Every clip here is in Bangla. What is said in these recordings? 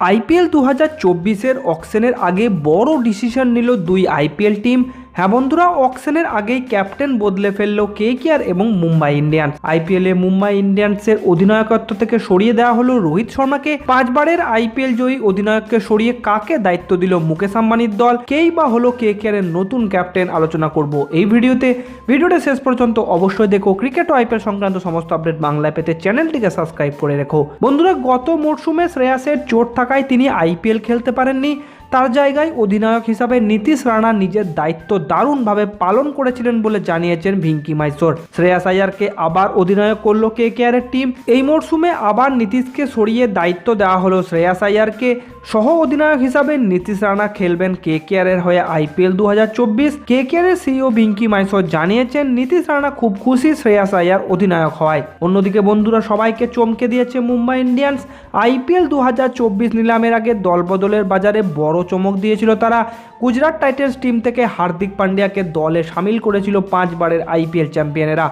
আইপিএল দু হাজার চব্বিশের অকশনের আগে বড় ডিসিশন নিল দুই আইপিএল টিম। হ্যাঁ বন্ধুরা অকশনের আগেই ক্যাপ্টেন বদলে ফেলল কে কেয়ার এবং মুম্বাই ইন্ডিয়ান্স। আইপিএলে মুম্বাই ইন্ডিয়ান্সের অধিনায়কত্ব থেকে সরিয়ে দেওয়া হলো রোহিত শর্মাকে। পাঁচবারের আইপিএল জয়ী অধিনায়ককে সরিয়ে কাকে দায়িত্ব দিল মুকেশ আম্বানির দল? কেই বা হলো কে কেআরের নতুন ক্যাপ্টেন আলোচনা করব এই ভিডিওতে। ভিডিওটা শেষ পর্যন্ত অবশ্যই দেখো। ক্রিকেট ও আইপিএল সংক্রান্ত সমস্ত আপডেট বাংলায় পেতে চ্যানেলটিকে সাবস্ক্রাইব করে রেখো। বন্ধুরা, গত মরশুমে শ্রেয়াসের চোট থাকায় তিনি আইপিএল খেলতে পারেননি। তার জায়গায় অধিনায়ক হিসাবে নীতিশ রানা নিজের দায়িত্ব দারুণভাবে পালন করেছিলেন বলে জানিয়েছেন ভিঙ্কি মাইসোর শ্রেয়াস আয়ারকে আবার অধিনায়ক করল কে কেয়ারের টিম। এই মরশুমে আবার নীতিশকে সরিয়ে দায়িত্ব দেওয়া হলো শ্রেয়াস আয়ারকে। সহ অধিনায়ক হিসাবে নীতিশ রানা খেলবেন কে কেয়ারের হয়ে আইপিএল দু হাজার চব্বিশ। কে কেয়ারের সিইও ভিঙ্কি মাইসোর জানিয়েছেন, নীতিশ রানা খুব খুশি শ্রেয়াস আয়ার অধিনায়ক হওয়ায়। অন্যদিকে বন্ধুরা, সবাইকে চমকে দিয়েছে মুম্বাই ইন্ডিয়ান্স। আইপিএল দু হাজার চব্বিশ নিলামের আগে দলবদলের বাজারে বড় চমক দিয়েছিল তারা। গুজরাট টাইটেন্স টিম থেকে হার্দিক পান্ডিয়াকে দলে সামিল করেছিল পাঁচবারের আইপিএল চ্যাম্পিয়নেরা।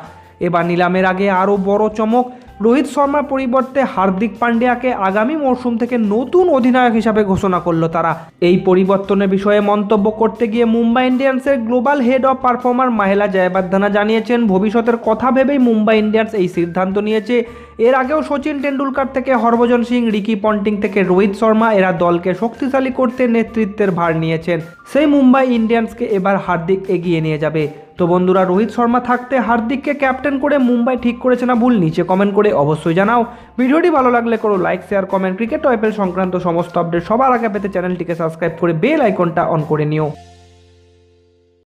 এবার নিলামের আগে আরও বড় চমক রোহিত শর্মার পরিবর্তে হার্দিক পান্ডিয়াকে আগামী মরশুম থেকে নতুন অধিনায়ক হিসাবে ঘোষণা করল তারা। এই পরিবর্তনের বিষয়ে মন্তব্য করতে গিয়ে Mumbai ইন্ডিয়ান্সের global head of performer Mahela Jayawardena জানিয়েছেন, ভবিষ্যতের কথা ভেবেই মুম্বাই ইন্ডিয়ান্স এই সিদ্ধান্ত নিয়েছে। এর আগেও সচিন টেন্ডুলকার থেকে হরভজন সিং, রিকি পন্টিং থেকে রোহিত শর্মা এরা দলকে শক্তিশালী করতে নেতৃত্বের ভার নিয়েছেন। সেই মুম্বাই ইন্ডিয়ান্সকে এবার হার্দিক এগিয়ে নিয়ে যাবে। তো বন্ধুরা, রোহিত শর্মা থাকতে হার্দিককে ক্যাপ্টেন করে মুম্বাই ঠিক করেছে না ভুল, নিচে কমেন্ট করে অবশ্যই জানাও। ভিডিওটি ভালো লাগলে করো লাইক শেয়ার কমেন্ট ক্রিকেট ওয়াইপেল সংক্রান্ত সমস্ত আপডেট সবার আগে পেতে চ্যানেলটিকে সাবস্ক্রাইব করে বেল আইকনটা অন করে নিও।